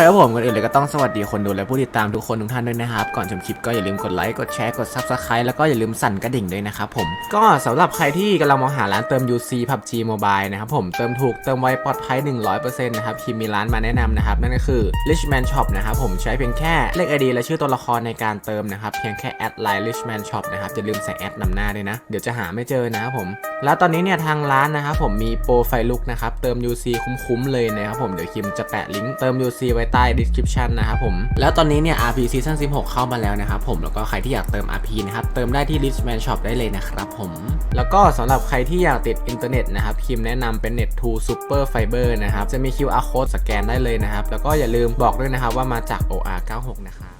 คครับผมก่อนอื่นเลยก็ต้องสวัสดีคนดูและผู้ติดตามทุกคนทุกท่านด้วยนะครับ ก่อนชมคลิปก็อย่าลืมกดไลค์กดแชร์กด Subscribe แล้วก็อย่าลืมสั่นกระดิ่งด้วยนะครับผม ก็สำหรับใครที่กำลังมองหาร้านเติม UC PUBG Mobile นะครับผมเติมถูกเติมไวปลอดภัย 100%นะครับคิมมีร้านมาแนะนำนะครับนั่นก็คือ Richman Shop นะครับผมใช้เพียงแค่เลข ID และชื่อตัวละครในการเติมนะครับเพียงแค่แอดไลน์ Richman Shop นะครับอย่าลืมใส่แอดนำหน้าด้วยนะเดี๋ยวจะหาไม่เจอนะครับผมแล้วตอนนี้เนี่ยทางร้านนะครับผมมีโปรไฟลุกนะครับเติม UC คุ้มๆเลยนะครับผมเดี๋ยวคิมจะแปะลิงก์เติม UC ไว้ใต้ description นะครับผม แล้วตอนนี้เนี่ย RP Season 16 เข้ามาแล้วนะครับผม แล้วก็ใครที่อยากเติม RP นะครับ เติมได้ที่ Richman Shop ได้เลยนะครับผม แล้วก็สำหรับใครที่อยากติดอินเทอร์เน็ตนะครับ คิมแนะนำเป็น Net 2 Super Fiber นะครับ จะมี QR code สแกนได้เลยนะครับ แล้วก็อย่าลืมบอกด้วยนะครับว่ามาจาก OR 96 นะครับ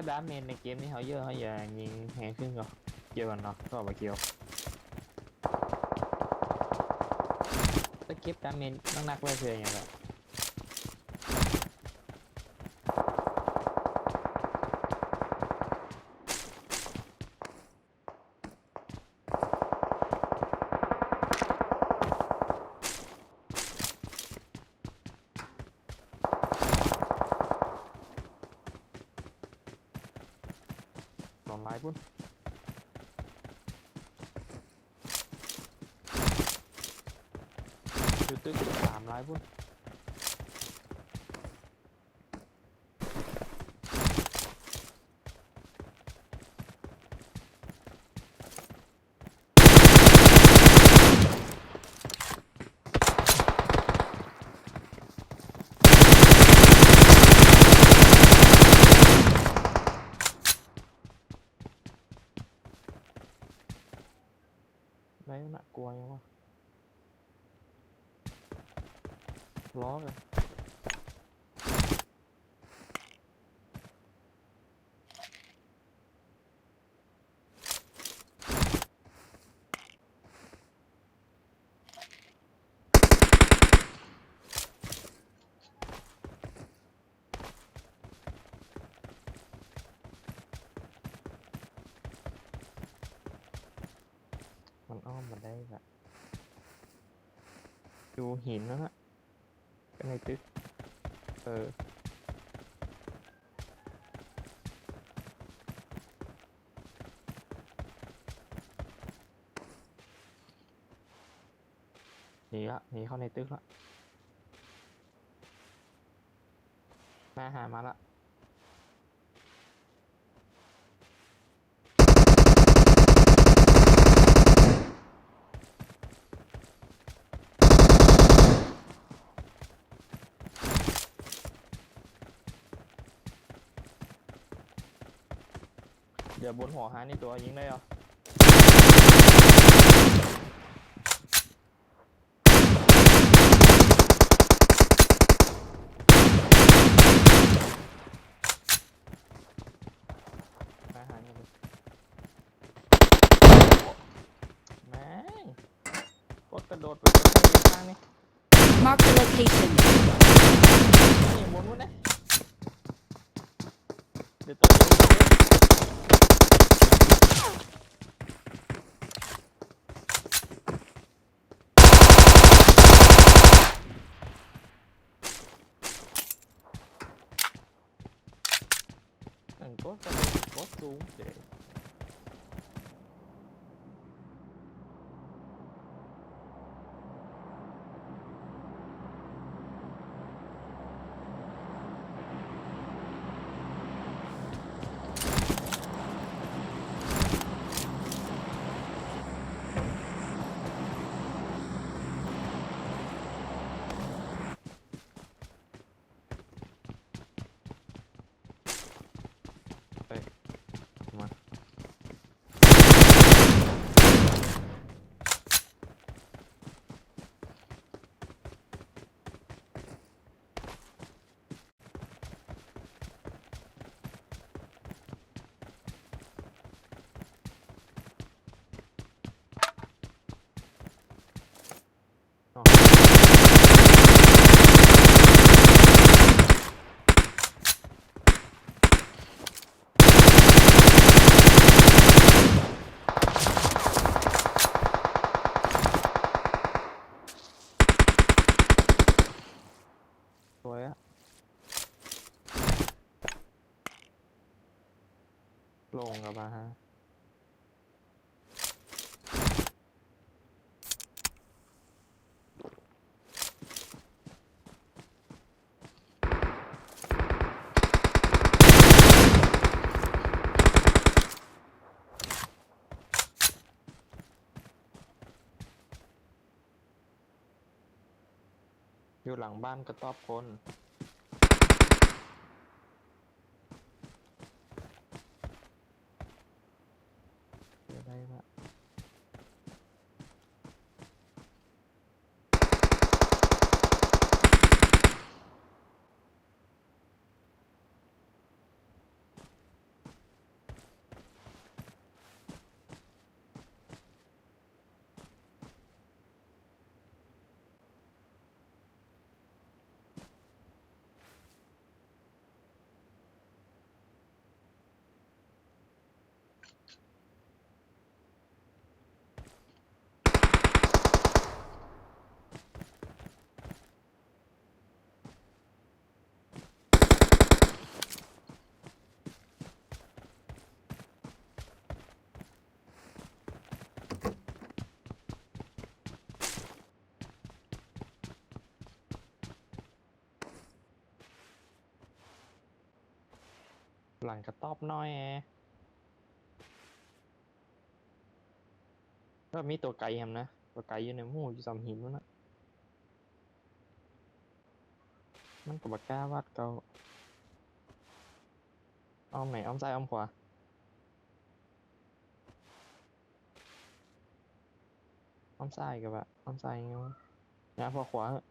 ถ้าดาเมนในเกมนี้เขาเยอะเขาอย่ายิงแหงขึ้นก่อนเกี่ยวกันเนาะก็เอาไปเกี่ยวถ้าเก็บดาเมนนักนักๆเลยเพื่ออย่างไรสองไายพุ่นอยู่ตึกสามไลายพุ่น ไหนน่ากลัวยังวะล้อกัน ได้แบบดูหินนะฮะก็ในตึกเออหนีละหนีเข้าในตึกละมาหามาละ เดี๋ยวบนหัวหานี่ตัวยิงได้เหรอหารกันเลยแม่งกดกระโดดไปตรงนี้ข้างนี่ Mark the location. จ อยู่หลังบ้านกระต๊อบคนเดี๋ยวได้ละ หลังกระต๊อบน้อยแอก็มีตัวไก่แฮมนะ ตัวไก่อยู่ในหมู่อยู่สามหินนั่นนะมันกับกล้าวัดเกาอ้อมไหนอ้อมซ้ายอ้อมขวาอ้อมซ้ายกับอะอ้อมซ้ายเงี้ยวะนะพอขวาเหอะ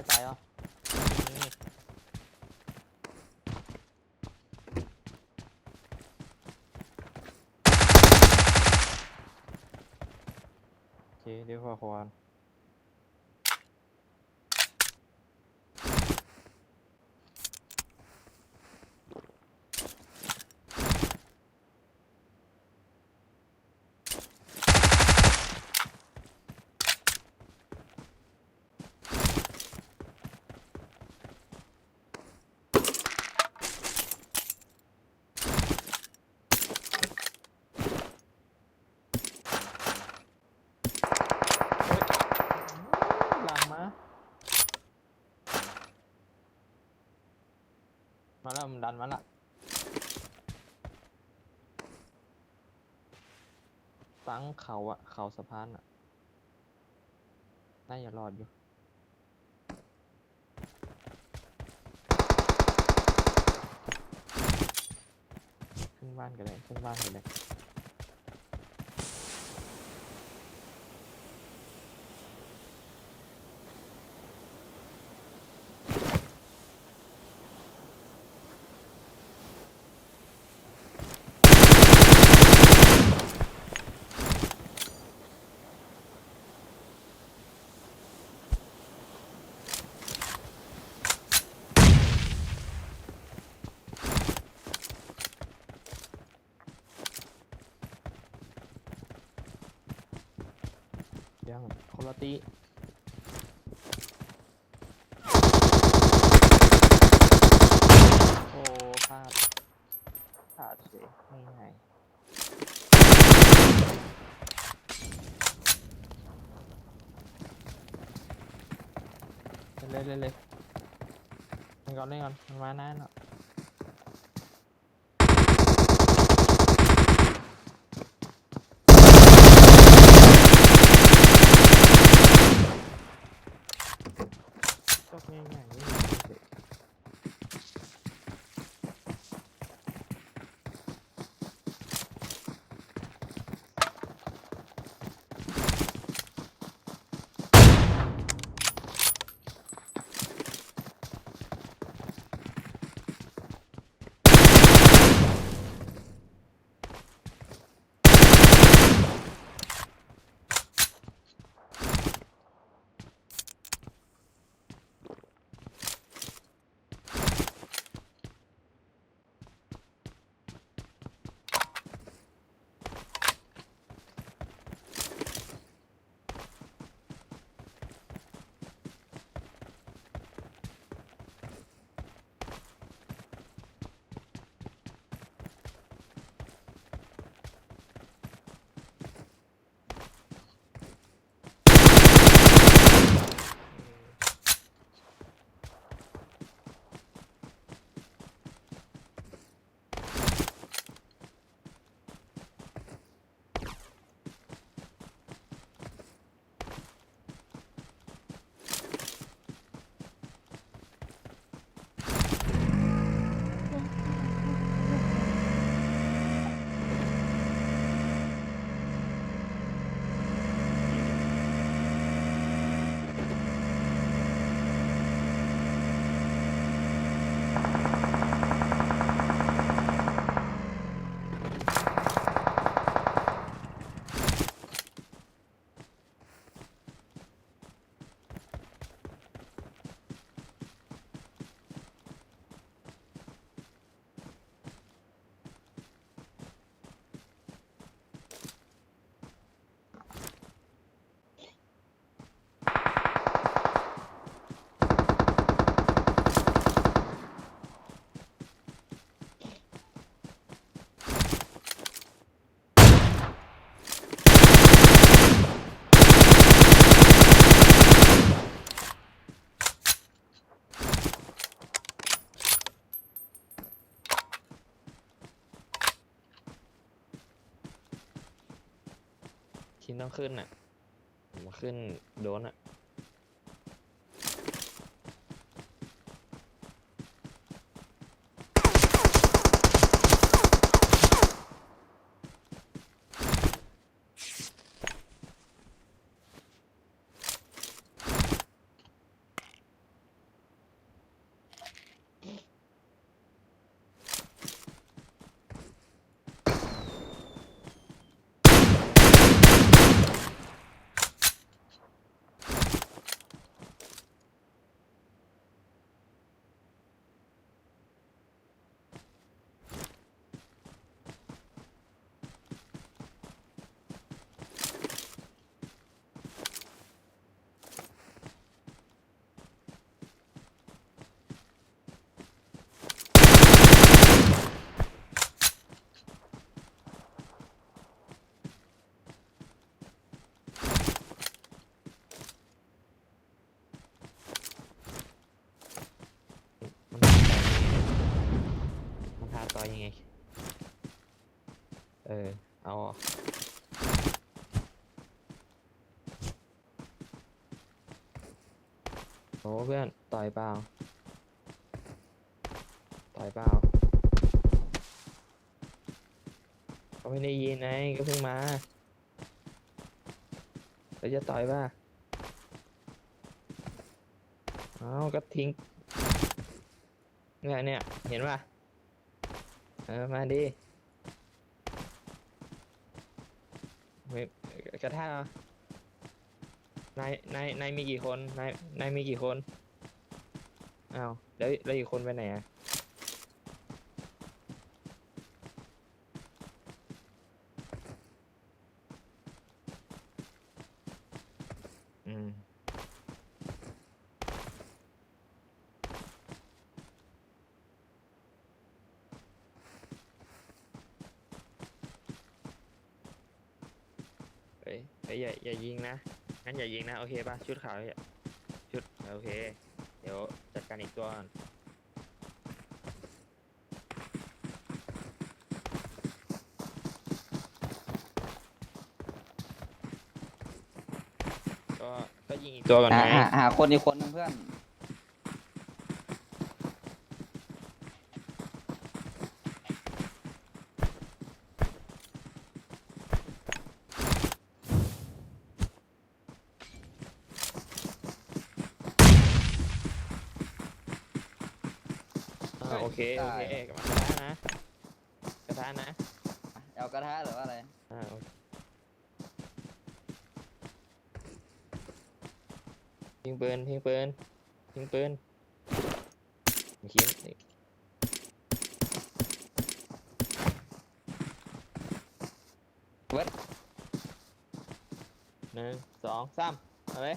ซ้ายตายเหรอนี่โอเคเดี๋ยวพอควานหลังมา มาแล้วมัน ดันมาละตั้งเขาอะเขาสะพานอะน่าจะรอดอยู่ ขึ้นบ้านกันเลย ขึ้นบ้านกันเลย ยังคนละตีโอ้พลาดพลาดเฉยง่ายๆเล่นเลยเล่นเลยเล่นก่อนเล่นก่อนมันมาหน้าเนาะ ก็ ง่ายๆ คินต้องขึ้นอะ ผมขึ้นโดนอะ เออ เอาโอ้เพื่อน ต่อยเปล่า ต่อยเปล่าเขาไม่ได้ยินไงก็เพิ่งมาแล้วจะต่อยป่ะเอาก็ทิ้งเนี่ยเนี่ย เห็นป่ะ เออ มาดิไม่ กระทะเอานายนายนายมีกี่คนนายนายมีกี่คนอ้าวแล้วแล้วอีกคนไปไหนอะ เอ้ยอย่าอย่ายิงนะงั้น อย่ายิงนะ โอเคป่ะ ชุดขาวอย่าชุด โอเค เดี๋ยวจัดการอีกตัวก่อนก็ก็ยิงอีกตัวก่อนหาไงหาหาคนอีกคนนึงเพื่อน อ่าโอเคโอเคกลับมากระทะนะกระทะนะ เอากระทะหรือว่าอะไร อ่าโอเค ยิงปืนยิงปืนยิงปืนมีคิมนี่เวิร์ดหนึ่งสองสามเอาเลย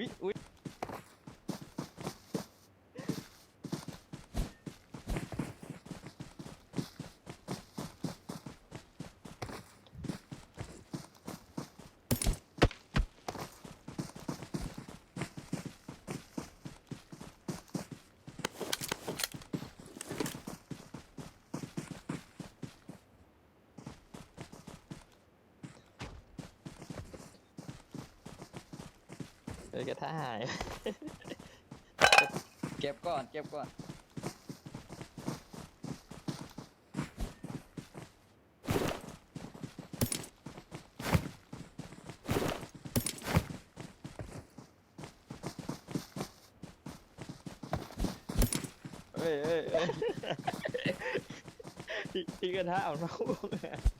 อุ้ย เอ้ยกระทะหาย เก็บก่อน เก็บก่อนเอ้ยเอ้ยเอ้ย ที่ที่กระทะเอานอกวงอะเออ